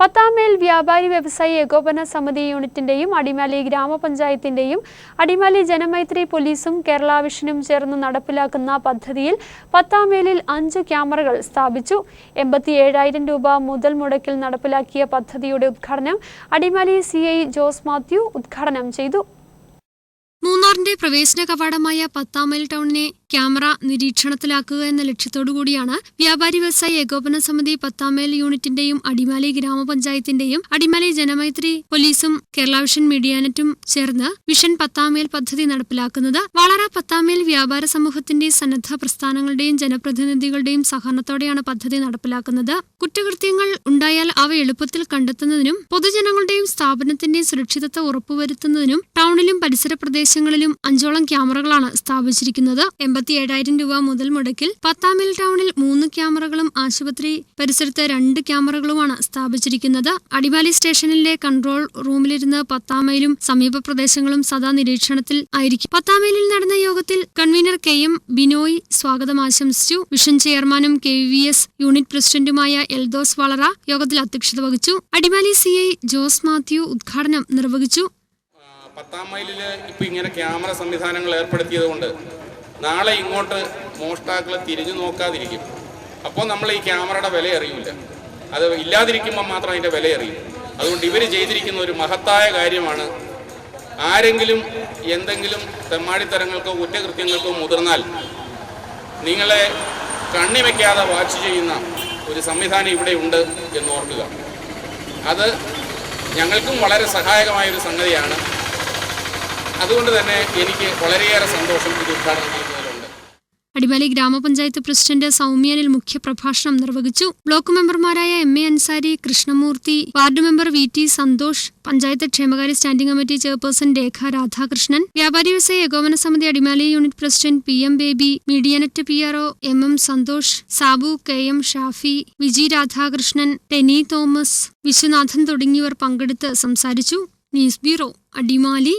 പത്താമേൽ വ്യാപാരി വ്യവസായി ഏകോപന സമിതി യൂണിറ്റിന്റെയും അടിമാലി ഗ്രാമപഞ്ചായത്തിന്റെയും അടിമാലി ജനമൈത്രി പോലീസും കേരള വിഷനും ചേർന്ന് നടപ്പിലാക്കുന്ന പദ്ധതിയിൽ പത്താമേലിൽ അഞ്ച് ക്യാമറകൾ സ്ഥാപിച്ചു. എൺപത്തിയേഴായിരം രൂപ മുതൽ മുടക്കിൽ നടപ്പിലാക്കിയ പദ്ധതിയുടെ ഉദ്ഘാടനം അടിമാലി സി ജോസ് മാത്യു ഉദ്ഘാടനം ചെയ്തു. മൂന്നാറിന്റെ പ്രവേശന കവാടമായ പത്താമൈൽ ടൗണിനെ ക്യാമറ നിരീക്ഷണത്തിലാക്കുക എന്ന ലക്ഷ്യത്തോടുകൂടിയാണ് വ്യാപാരി വ്യവസായി ഏകോപന സമിതി പത്താമേൽ യൂണിറ്റിന്റെയും അടിമാലി ഗ്രാമപഞ്ചായത്തിന്റെയും അടിമാലി ജനമൈത്രി പോലീസും കേരള വിഷൻ മീഡിയാനെറ്റും ചേർന്ന് വിഷൻ പത്താമേൽ പദ്ധതി നടപ്പിലാക്കുന്നത് വളറ പത്താമേൽ വ്യാപാര സമൂഹത്തിന്റെ സന്നദ്ധ പ്രസ്ഥാനങ്ങളുടെയും ജനപ്രതിനിധികളുടെയും സഹകരണത്തോടെയാണ് പദ്ധതി നടപ്പിലാക്കുന്നത്. കുറ്റകൃത്യങ്ങൾ ഉണ്ടായാൽ അവ എളുപ്പത്തിൽ കണ്ടെത്തുന്നതിനും പൊതുജനങ്ങളുടെയും സ്ഥാപനത്തിന്റെയും സുരക്ഷിതത്വം ഉറപ്പുവരുത്തുന്നതിനും ടൗണിലും പരിസര പ്രദേശങ്ങളിലും അഞ്ചോളം ക്യാമറകളാണ് സ്ഥാപിച്ചിരിക്കുന്നത്. എൺപത്തിയേഴായിരം രൂപ മുതൽ മുടക്കിൽ പത്താം മിൽ ടൗണിൽ മൂന്ന് ക്യാമറകളും ആശുപത്രി പരിസരത്ത് രണ്ട് ക്യാമറകളുമാണ് സ്ഥാപിച്ചിരിക്കുന്നത്. അടിമാലി സ്റ്റേഷനിലെ കൺട്രോൾ റൂമിലിരുന്ന് പത്താം മൈലും സമീപ പ്രദേശങ്ങളും സദാ നിരീക്ഷണത്തിൽ ആയിരിക്കും. പത്താം മൈലിൽ നടന്ന യോഗത്തിൽ കൺവീനർ കെ എം ബിനോയ് സ്വാഗതം ആശംസിച്ചു. വിഷൻ ചെയർമാനും കെ വി എസ് യൂണിറ്റ് പ്രസിഡന്റുമായ എൽദോസ് വളറ യോഗത്തിൽ അധ്യക്ഷത വഹിച്ചു. അടിമാലി സി ഐ ജോസ് മാത്യു ഉദ്ഘാടനം നിർവഹിച്ചു. പത്താം മൈലിൽ ഇപ്പോൾ ഇങ്ങനെ ക്യാമറ സംവിധാനങ്ങൾ ഏർപ്പെടുത്തിയത് കൊണ്ട് നാളെ ഇങ്ങോട്ട് മോഷ്ടാക്കളെ തിരിഞ്ഞു നോക്കാതിരിക്കും. അപ്പോൾ നമ്മൾ ഈ ക്യാമറയുടെ വില അറിയില്ല അത് ഇല്ലാതിരിക്കുമ്പോൾ മാത്രം അതിന്റെ വില അറിയും അതുകൊണ്ട് ഇവർ ചെയ്തിരിക്കുന്ന ഒരു മഹത്തായ കാര്യമാണ് ആരെങ്കിലും എന്തെങ്കിലും തെമ്മാടിത്തരങ്ങൾക്കോ കുറ്റകൃത്യങ്ങൾക്കോ മുതിർന്നാൽ നിങ്ങളെ കണ്ണി വയ്ക്കാതെ വാച്ച് ചെയ്യുന്ന ഒരു സംവിധാനം ഇവിടെ ഉണ്ട് എന്ന് ഓർക്കുക. അത് ഞങ്ങൾക്കും വളരെ സഹായകമായൊരു സംഗതിയാണ്. അതുകൊണ്ട് തന്നെ എനിക്ക് വളരെയേറെ സന്തോഷം ഇത് ഉദ്ഘാടനം അടിമാലി ഗ്രാമപഞ്ചായത്ത് പ്രസിഡന്റ് സൗമ്യനിൽ മുഖ്യപ്രഭാഷണം നിർവഹിച്ചു. ബ്ലോക്ക് മെമ്പർമാരായ M A Ansari Krishnamoorthy ward member V T Santhosh panchayat ക്ഷേമകാര്യ standing committee chairperson Rekha Radhakrishnan വ്യാപാരി വ്യവസായ ഏകോപന സമിതി Adimali unit president P M Baby Medianet P R O M M Santhosh Sabu K M Shafi Viji Radhakrishnan Teny Thomas Viswanathan തുടങ്ങിയവർ പങ്കെടുത്ത് സംസാരിച്ചു. News bureau Adimali.